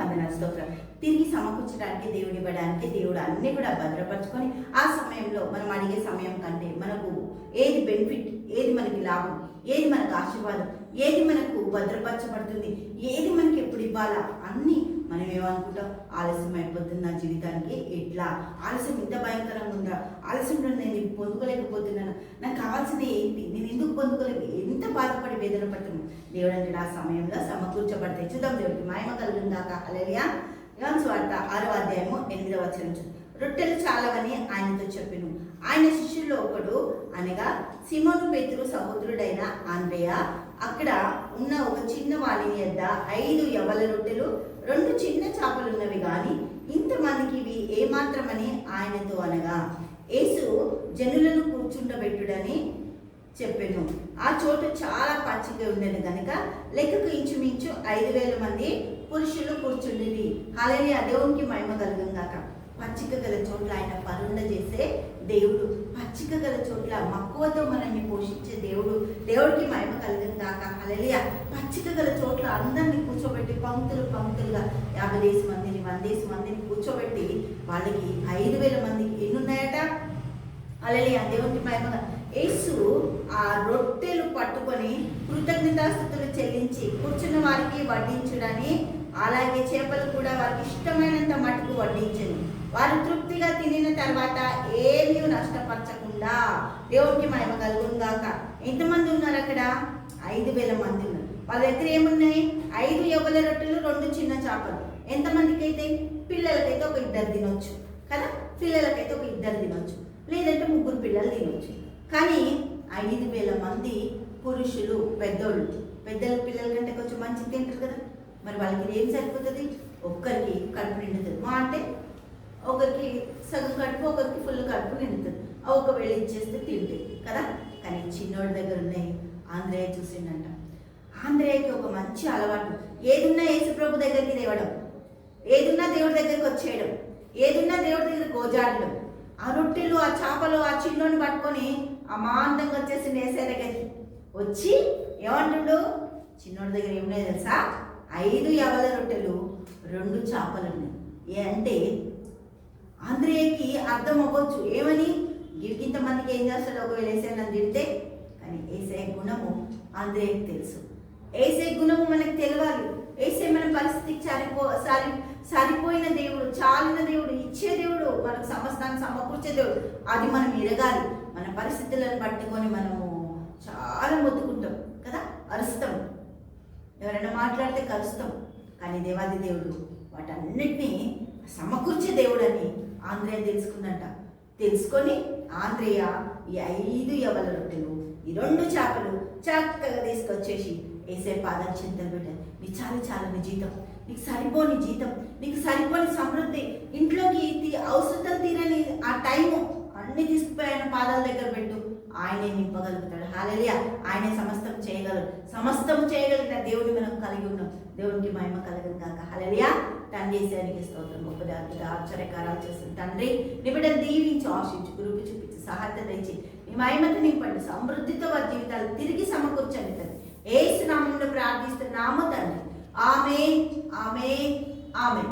వందన స్తోత్రం తిరిగి సమకూర్చడానికి దేవుడు ఇవ్వడానికి దేవుడు అన్నీ కూడా భద్రపరచుకొని ఆ సమయంలో మనం అడిగే సమయం కంటే మనకు ఏది బెనిఫిట్ ఏది మనకి లాభం ఏది మనకు ఆశీర్వాదం ఏది మనకు భద్రపరచబడుతుంది ఏది మనకి ఎప్పుడు ఇవ్వాలా అన్నీ మనం ఏమనుకుంటాం ఆలస్యం అయిపోతుంది నా జీవితానికి. ఎట్లా? ఆలస్యం ఇంత ఆలస్యంలో నేను పొందుకోలేకపోతున్నాను. నాకు కావాల్సింది ఏంటి? నేను ఎందుకు పొందుకోలేదు ఎంత బాధపడి వేదన పడుతున్నాను? దేవుడు అంటే ఆ సమయంలో సమకూర్చబడతాయి. చూద్దాం దేవుడికి మాయమ కలుగుందాక అలలియా యోన్ స్వార్థ ఆరో అధ్యాయము ఎనిమిదవ వచనం రొట్టెలు చాలవని ఆయనతో చెప్పిను. ఆయన శిష్యుల్లో ఒకడు అనగా సిమోను పేతురు సహోదరుడైన ఆంధ్రయ అక్కడ ఉన్న ఒక చిన్న వాణిని యొద్ద ఐదు యవల రొట్టెలు రెండు చిన్న చేపలు ఉన్నవి గాని ఇంతమందికి ఇవి ఏమాత్రమని ఆయనతో అనగా యేసు జనులను కూర్చుండబెట్టుడని చెప్పాను. ఆ చోటు చాలా పచ్చిగా ఉండేది కనుక లెక్కకు ఇంచుమించు ఐదు వేల మంది పురుషులు కూర్చుండేది అలాగే ఆ దేవునికి మహిమ కలుగును పచ్చిక గల చోట్ల ఆయన పరుండ చేసే దేవుడు పచ్చిక గల చోట్ల మక్కువతో మనల్ని పోషించే దేవుడు దేవుడికి మహిమ కలిగిన దాకా అలలియ పచ్చిక గల చోట్ల అందరినీ కూర్చోబెట్టి పంక్తులు పంక్తులుగా యాభై దేశ మందిని వందేసి మందిని కూర్చోబెట్టి వాళ్ళకి ఐదు వేల మందికి ఎన్ని ఉన్నాయట అలలియ ఆ దేవునికి మహిమ యేసు ఆ రొట్టెలు పట్టుకొని కృతజ్ఞతాస్థుతులు చెల్లించి కూర్చున్న వారికి వడ్డించుడని అలాగే చేపలు కూడా వారికి ఇష్టమైనంత మటుకు వడ్డించను. వారు తృప్తిగా తినిన తర్వాత ఏమీ నష్టపరచకుండా దేవుడికి మహిమ కలుగుందాక ఎంతమంది ఉన్నారు అక్కడ? ఐదు వేల మంది ఉన్నారు. వాళ్ళ దగ్గర ఏమున్నాయి? ఐదు యవల రొట్టెలు రెండు చిన్న చేపలు. ఎంతమందికి అయితే పిల్లలకైతే ఒక ఇద్దరు తినొచ్చు. కదా? పిల్లలకైతే ఒక ఇద్దరు తినొచ్చు. లేదంటే ముగ్గురు పిల్లలు తినొచ్చు. కానీ ఐదు వేల మంది పురుషులు పెద్దోళ్ళు. పెద్దల పిల్లల కంటే కొంచెం మంచి తింటారు కదా. మరి వాళ్ళకి ఏం సరిపోతుంది? ఒక్కరికి కడుపు నిండుతుంది. మా అంటే ఒకరికి సగం కడుపు ఒకరికి ఫుల్ కడుపు నిండుతుంది. ఆ ఒక వేళ ఇచ్చేస్తే తింటుంది కదా? కానీ చిన్నోడి దగ్గర ఉన్నాయి. ఆంధ్రేయ చూసిండంట ఆంధ్రేయకి ఒక మంచి అలవాటు. ఏదున్నా యేసుప్రభు దగ్గరికి తేవడం. ఏదున్నా దేవుడి దగ్గరికి వచ్చేయడం. ఏదున్నా దేవుడి దగ్గర గోజాడడం ఆ రొట్టెలు ఆ చేపలు ఆ చిన్నోని పట్టుకొని అమాంతంగా వచ్చేసి నేసే దగ్గరికి. వచ్చి ఏమంటుండు? చిన్నోడి దగ్గర ఏమున్నాయి తెలుసా? ఐదు యవల రొట్టెలు రెండు చేపలు ఉన్నాయి ఏ అంటే ఆంధ్రేయకి అర్థం అవ్వచ్చు. ఏమని? ఇంతమందికి ఏం చేస్తాడు? ఒకవేళ ఏసే నన్ను తిడితే? కానీ ఏసే గుణము ఆంధ్రేయకి తెలుసు. ఏసే గుణము మనకు తెలియాలి ఏసే మన పరిస్థితికి సరిపో సరి సరిపోయిన దేవుడు చాలిన దేవుడు ఇచ్చే దేవుడు మనకు సమస్తాన్ని సమకూర్చే దేవుడు. అది మనం ఎరగాలి. మన పరిస్థితులను పట్టుకొని మనము చాలా మొత్తుకుంటాం కదా అరుస్తాం ఎవరైనా మాట్లాడితే కలుస్తాం. కానీ దేవాది దేవుడు వాటన్నిటినీ సమకూర్చే దేవుడని ఆంధ్రేయ తెలుసుకుందంట. తెలుసుకొని ఆంధ్రేయ ఈ ఐదు యవల రొట్టెలు ఈ రెండు చేపలు చక్కగా తీసుకొచ్చేసి వేసే పాదాలు చింతలు పెట్టారు. నీ చాలు చాలు నీ జీతం. నీకు సరిపోని జీతం. నీకు సరిపోని సమృద్ధి ఇంట్లోకి తీ- అవసరం తీరని ఆ టైము అన్ని తీసుకుపోయి ఆయన పాదాల దగ్గర పెట్టు ఆయనే నింపగలుగుతాడు హాలలియా ఆయన సమస్తం చేయగలరు సమస్తం చేయగలిగిన దేవుడు మనం కలిగి ఉన్నాం. దేవునికి మహిమ కలగదు కాక హలలియా తండ్రి దేశానికి స్తోత్రం. గొప్ప అద్భుత ఆశ్చర్యకారాలు చేస్తుంది తండ్రి నిబిడ దీవించి ఆశించి గురుపు చూపించి సహాయత తెచ్చి మీ మహిమత నింపండి. సమృద్ధితో వారి జీవితాలు తిరిగి సమకూర్చండి తండ్రి. ఏ నామంలో ప్రార్థిస్తున్నాము తండ్రి. ఆమె ఆమె ఆమె